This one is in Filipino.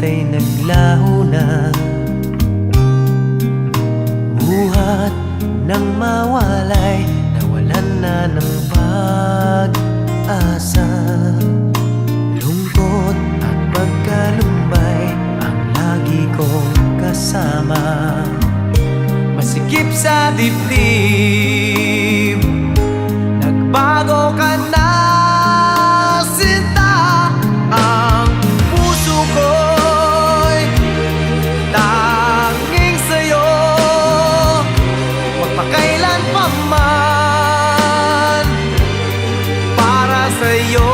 natin naglaho na. Buhat ng mawalay Nawalan na ng pag-asa. Lungkot at pagkalumbay Ang lagi kong kasama. Masikip sa dibdib kailan pa man para sa'yo.